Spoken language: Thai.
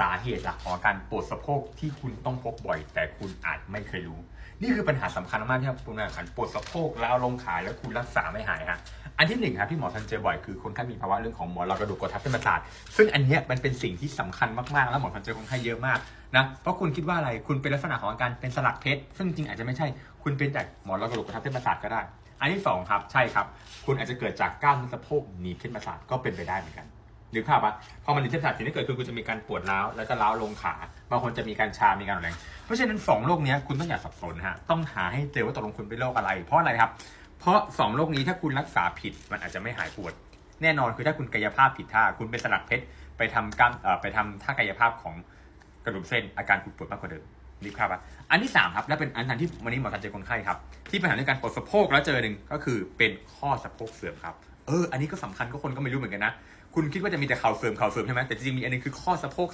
สาเหตุหลักของการปวดสะโพกที่คุณต้องพบบ่อย แต่คุณอาจไม่เคยรู้ นี่คือปัญหาสำคัญมากที่คุณมีอาการปวดสะโพกแล้วลงขาแล้วคุณรักษาไม่หายฮะอันที่หนึ่งครับที่หมอทันเจอบ่อยคือคนไข้มีภาวะเรื่องของหมอนรองกระดูกกดทับเส้นประสาทซึ่งอันนี้มันเป็นสิ่งที่สำคัญมากๆ แล้วหมอทันเจอคนไข้เยอะมากนะเพราะคุณคิดว่าอะไรคุณเป็นลักษณะของอาการเป็นสลักเพชรซึ่งจริงอาจจะไม่ใช่คุณเป็นจากหมอนรองกระดูกกดทับเส้นประสาทก็ได้ อันที่สองครับใช่ครับ คุณอาจจะเกิดจากกล้ามเนื้อสะโพกหนีบเส้นประสาทก็เป็นไปได้เหมือนกัน นึกภาพปะพอมันหนีเส้นประสาทสิ่งที่เกิดคือคุณจะมีการปวดร้าวแล้วก็ร้าวลงขาบางคนจะมีการชา มีการอ่อนแรง เพราะฉะนั้นสองโรคนี้คุณต้องอย่าสับสนฮะต้องหาให้เจอว่าตกลงคุณเป็นโรคอะไร เพราะอะไรครับ เพราะสองโรคนี้ถ้าคุณรักษาผิดมันอาจจะไม่หายปวด แน่นอนคือถ้าคุณกายภาพผิดท่า คุณเป็นสลักเพชรไปทำกล้ามไปทำท่ากายภาพของกระดูกเส้นอาการคุณปวดมากกว่าเดิม นึกภาพปะอันที่สามครับ และเป็นอันทันที่วันนี้หมอทันเจอคนไข้ครับ ที่ปัญหาเรื่องการปวดสะโพกแล้วเจอหนึ่งก็คือเป็นข้อสะโพกเสื่อมครับเอออันนี้ก็สำคัญก็คนก็ไม่รู้เหมือนกันนะ คุณคิดว่าจะมีแต่เข่าเสื่อมเข่าเสื่อมใช่ไหมแต่จริงมีอันหนึงคือข้อสะโพก